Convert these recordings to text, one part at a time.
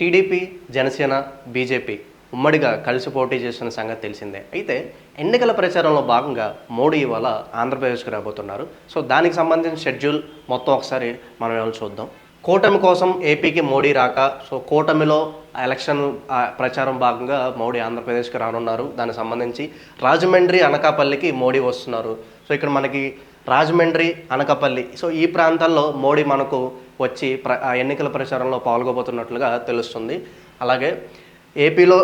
TDP Janasena BJP ఉమ్మడిగా కలిసి పోటీ చేస్తున్న సంగతి తెలిసిందే. అయితే ఎన్నికల ప్రచారంలో భాగంగా మోడీ ఇవాళ ఆంధ్రప్రదేశ్కి రాబోతున్నారు. సో దానికి సంబంధించిన షెడ్యూల్ మొత్తం ఒకసారి మనం ఏమైనా చూద్దాం. కూటమి కోసం ఏపీకి మోడీ రాక సో కూటమిలో ఎలక్షన్ ప్రచారం భాగంగా మోడీ ఆంధ్రప్రదేశ్కి రానున్నారు. దానికి సంబంధించి రాజమండ్రి అనకాపల్లికి మోడీ వస్తున్నారు. సో ఇక్కడ మనకి రాజమండ్రి అనకాపల్లి సో ఈ ప్రాంతాల్లో మోడీ మనకు వచ్చి ప్ర ఆ ఎన్నికల ప్రచారంలో పాల్గొబోతున్నట్లుగా తెలుస్తుంది. అలాగే ఏపీలో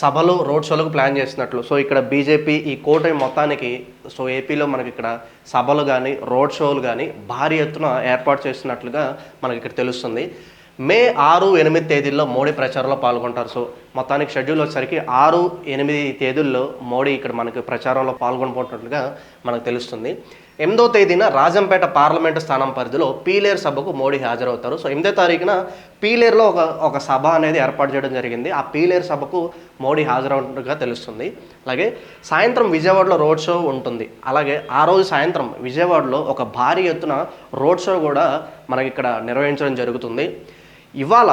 సభలు రోడ్ షోలకు ప్లాన్ చేస్తున్నట్లు సో ఇక్కడ బీజేపీ ఈ కూటమి మొత్తానికి సో ఏపీలో మనకి ఇక్కడ సభలు కానీ రోడ్ షోలు కానీ భారీ ఎత్తున ఏర్పాటు చేస్తున్నట్లుగా మనకి ఇక్కడ తెలుస్తుంది. మే ఆరు ఎనిమిది తేదీల్లో మోడీ ప్రచారంలో పాల్గొంటారు. సో మొత్తానికి షెడ్యూల్ వచ్చేసరికి ఆరు ఎనిమిది తేదీల్లో మోడీ ఇక్కడ మనకి ప్రచారంలో పాల్గొనబోతున్నట్లుగా మనకు తెలుస్తుంది. ఎనిమిదో తేదీన రాజంపేట పార్లమెంటు స్థానం పరిధిలో పీలేరు సభకు మోడీ హాజరవుతారు. సో ఎనిమిదో తారీఖున పీలేరులో ఒక ఒక సభ అనేది ఏర్పాటు చేయడం జరిగింది. ఆ పీలేరు సభకు మోడీ హాజరవుతున్నట్టుగా తెలుస్తుంది. అలాగే సాయంత్రం విజయవాడలో రోడ్ షో ఉంటుంది. అలాగే ఆ రోజు సాయంత్రం విజయవాడలో ఒక భారీ ఎత్తున రోడ్ షో కూడా మనకి ఇక్కడ నిర్వహించడం జరుగుతుంది. ఇవాళ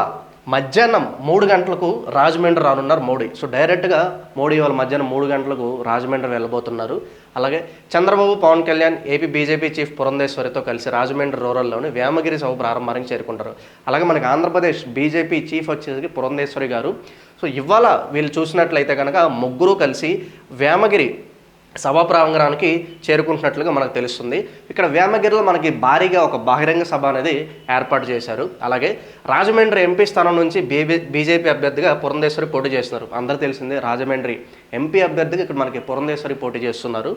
మధ్యాహ్నం మూడు గంటలకు రాజమండ్రి రానున్నారు మోడీ. సో డైరెక్ట్గా మోడీ వాళ్ళ మధ్యాహ్నం మూడు గంటలకు రాజమండ్రి వెళ్ళబోతున్నారు. అలాగే Chandrababu Pawan Kalyan AP BJP chief పురంధేశ్వరితో కలిసి రాజమండ్రి రూరల్లోని వేమగిరి సభ ప్రారంభానికి చేరుకుంటారు. అలాగే మనకి ఆంధ్రప్రదేశ్ బీజేపీ చీఫ్ వచ్చేసి పురంధేశ్వరి గారు. సో ఇవాళ వీళ్ళు చూసినట్లయితే కనుక ముగ్గురు కలిసి వేమగిరి సభా ప్రాంగణానికి చేరుకుంటున్నట్లుగా మనకు తెలుస్తుంది. ఇక్కడ వేమగిరిలో మనకి భారీగా ఒక బహిరంగ సభ అనేది ఏర్పాటు చేశారు. అలాగే రాజమండ్రి ఎంపీ స్థానం నుంచి బీబీ బీజేపీ అభ్యర్థిగా పురంధేశ్వరి పోటీ చేస్తున్నారు. అందరూ తెలిసిందే రాజమండ్రి ఎంపీ అభ్యర్థిగా ఇక్కడ మనకి పురంధేశ్వరి పోటీ చేస్తున్నారు.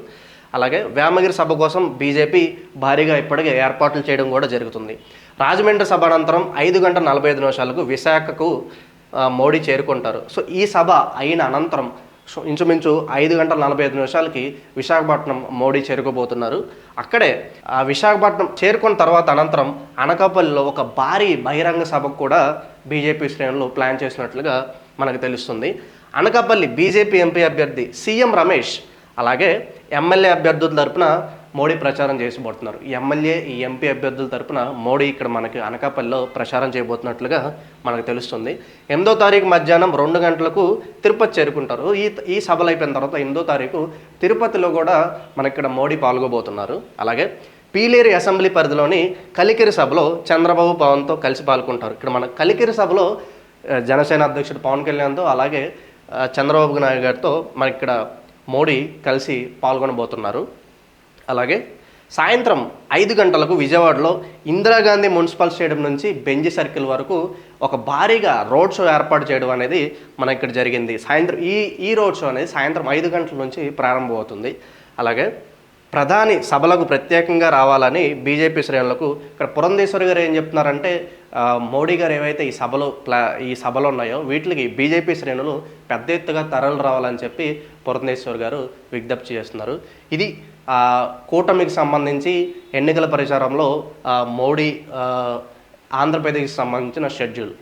అలాగే వేమగిరి సభ కోసం బీజేపీ భారీగా ఇప్పటికే ఏర్పాట్లు చేయడం కూడా జరుగుతుంది. రాజమండ్రి సభ అనంతరం ఐదు గంటల నలభై ఐదు నిమిషాలకు విశాఖకు మోడీ చేరుకుంటారు. సో ఈ సభ అయిన అనంతరం సో ఇంచుమించు ఐదు గంటల నలభై ఐదు నిమిషాలకి విశాఖపట్నం మోడీ చేరుకోబోతున్నారు. అక్కడే ఆ విశాఖపట్నం చేరుకున్న తర్వాత అనంతరం అనకాపల్లిలో ఒక భారీ బహిరంగ సభకు కూడా బీజేపీ శ్రేణులు ప్లాన్ చేసినట్లుగా మనకు తెలుస్తుంది. అనకాపల్లి బీజేపీ ఎంపీ అభ్యర్థి సీఎం రమేష్ అలాగే ఎమ్మెల్యే అభ్యర్థుల తరపున మోడీ ప్రచారం చేసిపోతున్నారు ఎమ్మెల్యే ఈ ఎంపీ అభ్యర్థుల తరపున మోడీ ఇక్కడ మనకి అనకాపల్లిలో ప్రచారం చేయబోతున్నట్లుగా మనకు తెలుస్తుంది. ఎనిమిదో తారీఖు మధ్యాహ్నం రెండు గంటలకు తిరుపతి చేరుకుంటారు. ఈ ఈ సభలు అయిపోయిన తర్వాత ఎనిమిదో తారీఖు తిరుపతిలో కూడా మనకి ఇక్కడ మోడీ పాల్గొబోతున్నారు. అలాగే పీలేరు అసెంబ్లీ పరిధిలోని కలికిరి సభలో చంద్రబాబు పవన్తో కలిసి పాల్గొంటారు. ఇక్కడ మన కలికిరి సభలో జనసేన అధ్యక్షుడు పవన్ కళ్యాణ్తో అలాగే చంద్రబాబు నాయుడు గారితో మనకి ఇక్కడ మోడీ కలిసి పాల్గొనబోతున్నారు. అలాగే సాయంత్రం ఐదు గంటలకు విజయవాడలో ఇందిరాగాంధీ మున్సిపల్ స్టేడియం నుంచి బెంజి సర్కిల్ వరకు ఒక భారీగా రోడ్ షో ఏర్పాటు చేయడం అనేది మన ఇక్కడ జరిగింది. సాయంత్రం ఈ ఈ రోడ్ షో అనేది సాయంత్రం ఐదు గంటల నుంచి ప్రారంభమవుతుంది. అలాగే ప్రధాని సభలకు ప్రత్యేకంగా రావాలని బీజేపీ శ్రేణులకు ఇక్కడ పురంధేశ్వరి గారు ఏం చెప్తున్నారంటే మోడీ గారు ఏవైతే ఈ సభలు ప్లా ఈ సభలు ఉన్నాయో వీటికి బీజేపీ శ్రేణులు పెద్ద ఎత్తుగా తరలి రావాలని చెప్పి పురంధేశ్వర్ గారు విజ్ఞప్తి చేస్తున్నారు. ఇది కూటమికి సంబంధించి ఎన్నికల ప్రచారంలో మోడీ ఆంధ్రప్రదేశ్కి సంబంధించిన షెడ్యూల్.